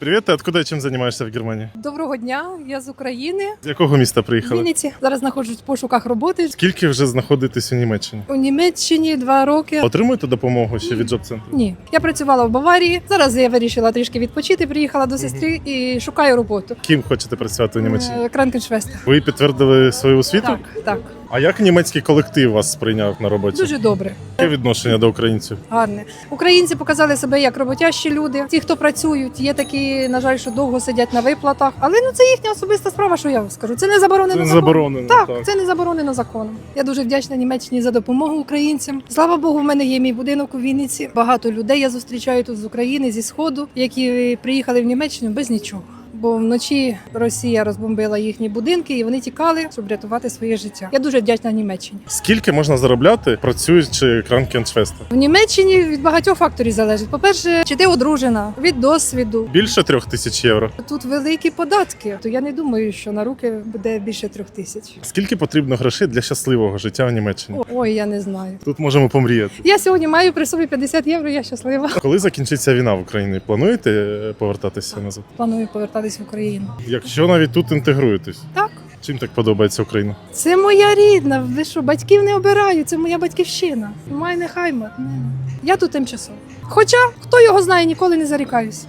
Привет, ты откуда и чем занимаешься в Германии? Доброго дня, я з України. З якого міста приїхали? Вінниці зараз знаходжусь в пошуках роботи. Скільки вже знаходитесь у Німеччині? У Німеччині два роки. Отримуєте допомогу ще від джоб-центру? Ні, я працювала в Баварії. Зараз я вирішила трішки відпочити. Приїхала до сестри і шукаю роботу. Ким хочете працювати у Німеччині? Е, Кранкеншвеста. Ви підтвердили свою освіту? Так, так, А як німецький колектив вас сприйняв на роботі? дуже добре, Яке відношення до українців? гарне. Українці показали себе як роботящі люди. Ті, хто працюють, є такі, на жаль, що довго сидять на виплатах. Але ну це їхня особиста справа. Що я вам скажу? Це не заборонено. Це не законом. заборонено. Так, це не заборонено законом. Я дуже вдячна Німеччині за допомогу українцям. Слава Богу, в мене є мій будинок у Вінниці. Багато людей я зустрічаю тут з України, зі сходу, які приїхали в Німеччину без нічого. Бо вночі Росія розбомбила їхні будинки, і вони тікали, щоб рятувати своє життя. Я дуже вдячна Німеччині. Скільки можна заробляти, працюючи кранкеншвеста? В Німеччині від багатьох факторів залежить. По-перше, чи ти одружена від досвіду. Більше трьох тисяч євро. Тут великі податки, то я не думаю, що на руки буде більше трьох тисяч. Скільки потрібно грошей для щасливого життя в Німеччині? О, Ой, я не знаю. Тут можемо помріяти. Я сьогодні маю при собі 50 євро. Я щаслива. Коли закінчиться війна в Україні, плануєте повертатися назад? Планую повертатись в Україну. Якщо навіть тут інтегруєтесь, Так, чим так подобається Україна? це моя рідна. Ви що, батьків не обираю, це моя батьківщина. Май нехай. Я тут тимчасово. Хоча хто його знає, ніколи не зарікаюсь.